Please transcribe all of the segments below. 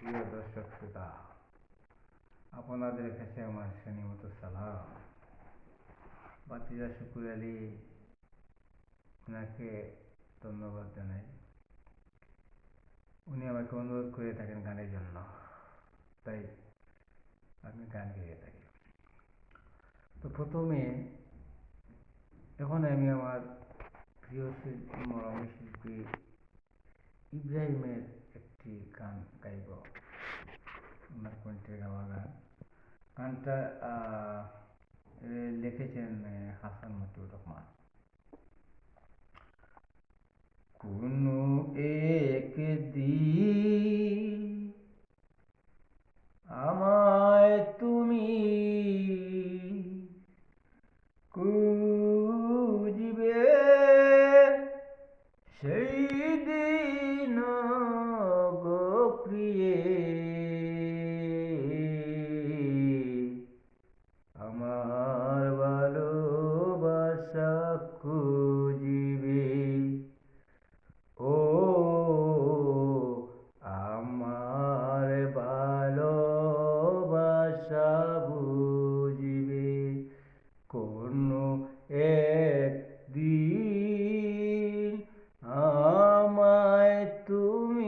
প্রিয় দর্শক শ্রোতা আপনাদের কাছে আমার শ্রেণীমতো সালাম। বাতিজা শুকুর আলী ওনাকে ধন্যবাদ জানাই। উনি আমাকে অনুরোধ করে থাকেন গানের জন্য, তাই আমি গান গেয়ে থাকি। তো প্রথমে এখন আমি আমার প্রিয় শিল্পী মরমী শিল্পী ইব্রাহিমের একটি ಕಾನ್ ಕೈಗೋ ওনার ಅಂತ লিখেছেন হাসান মতিউর রহমান কোনো এক দিন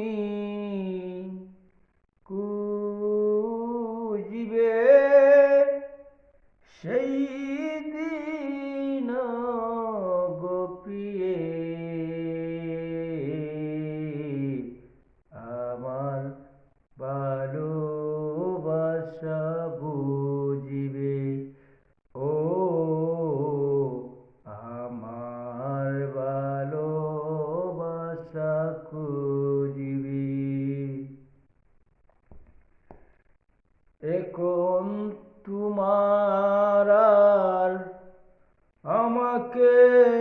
তুমি এখন তোমার আর আমাকে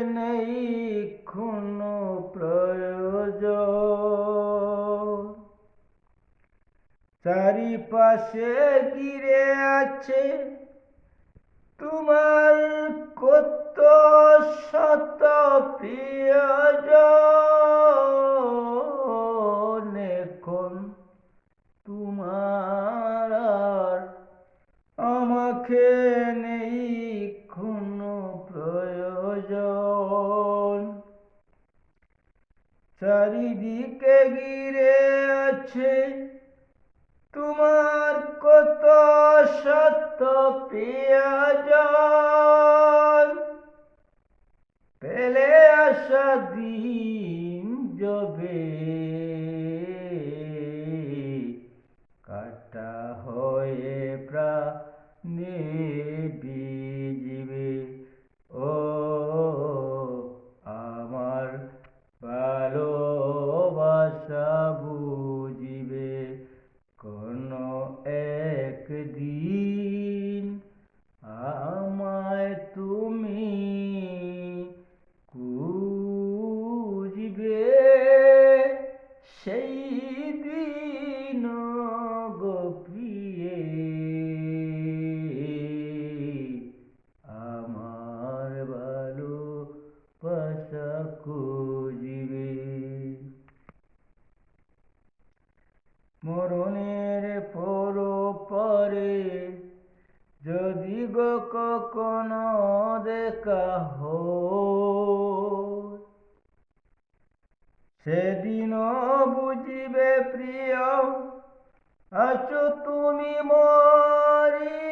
নেই কোনো প্রয়োজন। চারিপাশে ঘিরে আছে তোমার কত শত নেই কোনো প্রয়োজন। চারিদিকে ঘিরে আছে তোমার কত সত্য প্রিয়জন। পেলে আসা দিন দেখা হয় সেদিনও বুঝিবে প্রিয়, আছো তুমি মরি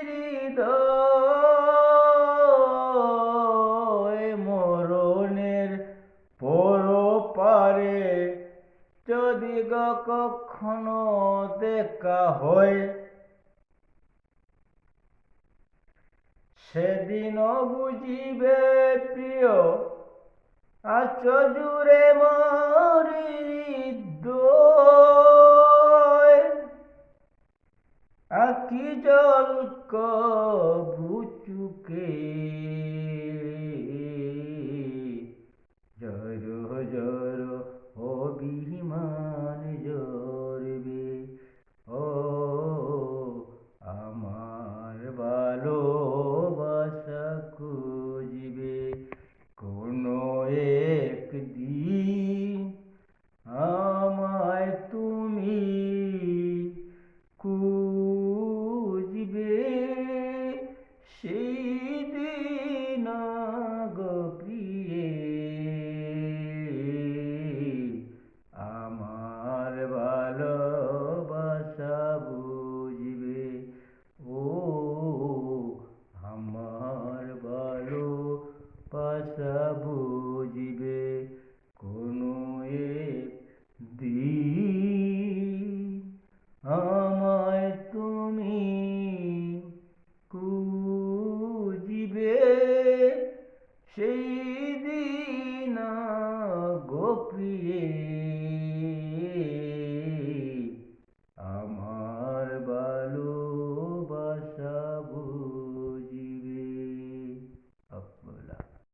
মরণের পর পারে যদি কখনো দেখা হয় সেদিনও বুঝিবে প্রিয় জুড়ে মরি আকি জল কবু চুকে